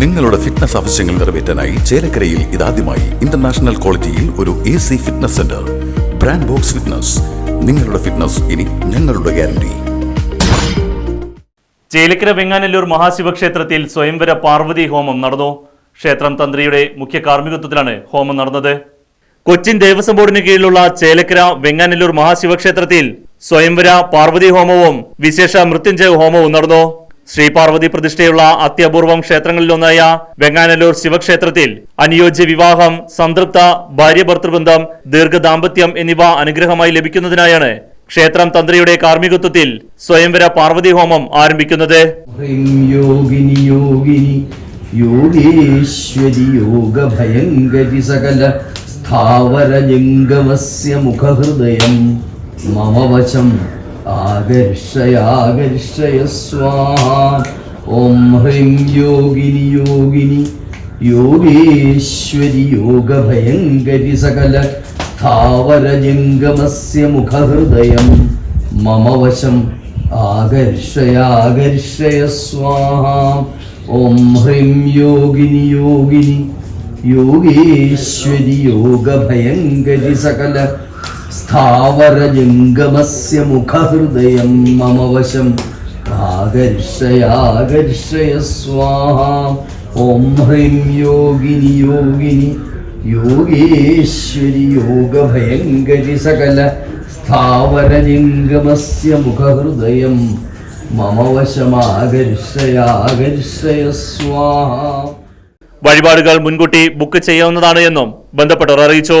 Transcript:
നിങ്ങളുടെ ഫിറ്റ്നസ് ആവശ്യങ്ങൾ നിറവേറ്റാനായി ചേലക്കരയിൽ ഇതാദ്യമായി ഇന്റർനാഷണൽ ക്വാളിറ്റിയിൽ ഒരു A C fitness centre brand box fitness നിങ്ങളുടെ ഫിറ്റ്നസ് ഇനി ഞങ്ങളുടെ ഗ്യാരണ്ടി ചേലക്കര വെങ്ങാനല്ലൂർ മഹാശിവക്ഷേത്രത്തിൽ സ്വയംവര പാർവതി ഹോമം നടന്നു. ക്ഷേത്രം തന്ത്രിയുടെ മുഖ്യ കാർമ്മികത്വത്തിലാണ് ഹോമം നടന്നത്. കൊച്ചിൻ ദേവസ്വം ബോർഡിന് കീഴിലുള്ള ചേലക്കര വെങ്ങാനല്ലൂർ മഹാശിവക്ഷേത്രത്തിൽ സ്വയംവര പാർവതി ഹോമവും വിശേഷ മൃത്യുഞ്ജയ ഹോമവും നടന്നു. ശ്രീ പാർവതി പ്രതിഷ്ഠയുള്ള അത്യപൂർവം ക്ഷേത്രങ്ങളിലൊന്നായ വെങ്ങാനല്ലൂർ ശിവക്ഷേത്രത്തിൽ അനുയോജ്യ വിവാഹം സംതൃപ്ത ഭാര്യ ഭർത്തൃബന്ധം ദീർഘദാമ്പത്യം എന്നിവ അനുഗ്രഹമായി ലഭിക്കുന്നതിനായാണ് ക്ഷേത്രം തന്ത്രിയുടെ കാർമ്മികത്വത്തിൽ സ്വയംവര പാർവതി ഹോമം ആരംഭിക്കുന്നത്. യോഗേശ്വരി യോഗ ഭയങ്കരി സകല സ്ഥാവര സ്ഥാവരജംഗമസ്യ മുഖഹൃദയം മമ വശം ആകർഷയാകർഷയ സ്വാഹ ഓം ഹ്രീം യോഗിനി യോഗിനി യോഗേശ്വരി യോഗഭയങ്കരി സകല സ്ഥാവരജംഗമസ്യ മുഖഹൃദയം. മമ വശം ആകർഷയാകർഷയ സ്വാഹ ഓം ഹ്രീം യോഗിനി യോഗിനി യോഗേശ്വരി യോഗഭയങ്കരി സകല സ്ഥാവരജംഗമസ്യ മുഖഹൃദയം മമ വശം ആകർഷയാകർഷയ സ്വാഹ. ഓം ഹ്രീം യോഗിനി യോഗിനി. യോഗേശ്വരി യോഗഭയങ്കരി സകല സ്ഥാവരലിംഗമസ്യ മുഖഹൃദയം മമ വശമാകർഷയാകർഷയ സ്വാഹ. വഴിപാടുകൾ മുൻകൂട്ടി ബുക്ക് ചെയ്യാവുന്നതാണ് എന്നും ബന്ധപ്പെട്ടവർ അറിയിച്ചു.